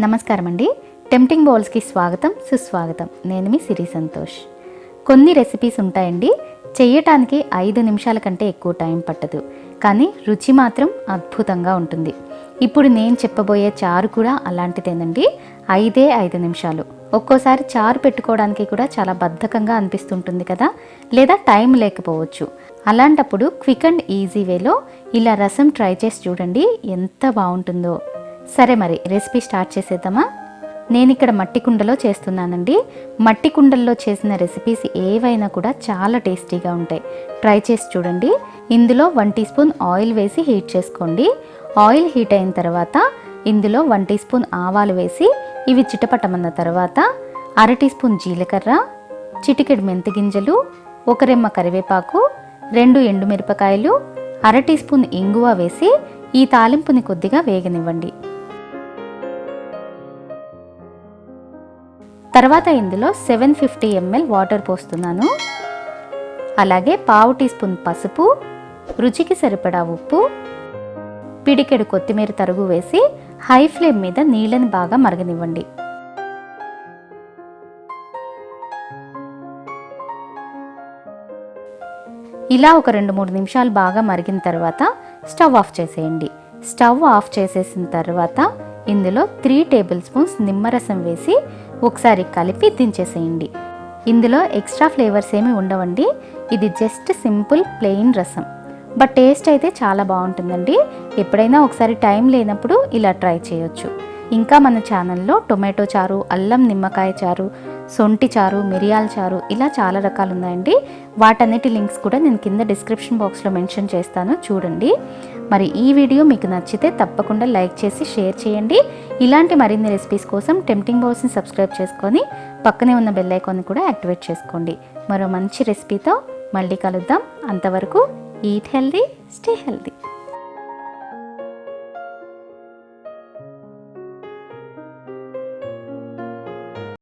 నమస్కారం అండి టెంప్టింగ్ బౌల్స్కి స్వాగతం సుస్వాగతం. నేను మీ సిరి సంతోష్. కొన్ని రెసిపీస్ ఉంటాయండి. చేయటానికి ఐదు నిమిషాల కంటే ఎక్కువ టైం పట్టదు. కానీ రుచి మాత్రం అద్భుతంగా ఉంటుంది. ఇప్పుడు నేను చెప్పబోయే చారు కూడా అలాంటిదేనండి. ఐదే ఐదు నిమిషాలు. ఒక్కోసారి చారు పెట్టుకోవడానికి కూడా చాలా బద్ధకంగా అనిపిస్తుంటుంది కదా? లేదా టైం లేకపోవచ్చు. అలాంటప్పుడు క్విక్ అండ్ ఈజీ వేలో ఇలా రసం ట్రై చేసి చూడండి. ఎంత బాగుంటుందో. సరే మరి రెసిపీ స్టార్ట్ చేసేద్దామా? నేను ఇక్కడ మట్టి కుండలో చేస్తున్నానండి. మట్టి కుండల్లో చేసిన రెసిపీస్ ఏవైనా కూడా చాలా టేస్టీగా ఉంటాయి. ట్రై చేసి చూడండి. ఇందులో వన్ టీ స్పూన్ ఆయిల్ వేసి హీట్ చేసుకోండి. ఆయిల్ హీట్ అయిన తర్వాత ఇందులో వన్ టీ స్పూన్ ఆవాలు వేసి ఇవి చిటపటమన్న తర్వాత అర టీ స్పూన్ జీలకర్ర చిటికెడు మెంతి గింజలు ఒక రెమ్మ కరివేపాకు రెండు ఎండుమిరపకాయలు అర టీ స్పూన్ ఇంగువ వేసి ఈ తాలింపుని కొద్దిగా వేగనివ్వండి. తర్వాత ఇందులో సెవెన్ ఫిఫ్టీ ఎంఎల్ వాటర్ పోస్తున్నాను. అలాగే పావు టీ స్పూన్ పసుపు రుచికి సరిపడా ఉప్పు పిడికెడు కొత్తిమీర తరుగు వేసి హై ఫ్లేమ్ మీద నీళ్ళని బాగా మరగనివ్వండి. ఇలా ఒక రెండు మూడు నిమిషాలు బాగా మరిగిన తర్వాత స్టవ్ ఆఫ్ చేసేయండి. స్టవ్ ఆఫ్ చేసేసిన తర్వాత ఇందులో త్రీ టేబుల్ స్పూన్స్ నిమ్మరసం వేసి ఒకసారి కలిపి దించేసేయండి. ఇందులో ఎక్స్ట్రా ఫ్లేవర్స్ ఏమి ఉండవండి. ఇది just simple plain rasam. But taste అయితే చాలా బాగుంటుందండి. ఎప్పుడైనా ఒకసారి టైం లేనప్పుడు ఇలా ట్రై చేయొచ్చు. ఇంకా మన ఛానల్లో టొమాటో చారు అల్లం నిమ్మకాయ చారు సొంటి చారు మిరియాల చారు ఇలా చాలా రకాలు ఉన్నాయండి వాటన్నిటి లింక్స్ కూడా నేను కింద డిస్క్రిప్షన్ బాక్స్లో మెన్షన్ చేస్తాను. చూడండి. మరి ఈ వీడియో మీకు నచ్చితే తప్పకుండా లైక్ చేసి షేర్ చేయండి. ఇలాంటి మరిన్ని రెసిపీస్ కోసం టెంప్టింగ్ బౌల్స్ని సబ్స్క్రైబ్ చేసుకొని పక్కనే ఉన్న బెల్ ఐకాన్ని కూడా యాక్టివేట్ చేసుకోండి. మరో మంచి రెసిపీతో మళ్ళీ కలుద్దాం. అంతవరకు ఈట్ హెల్దీ స్టే హెల్దీ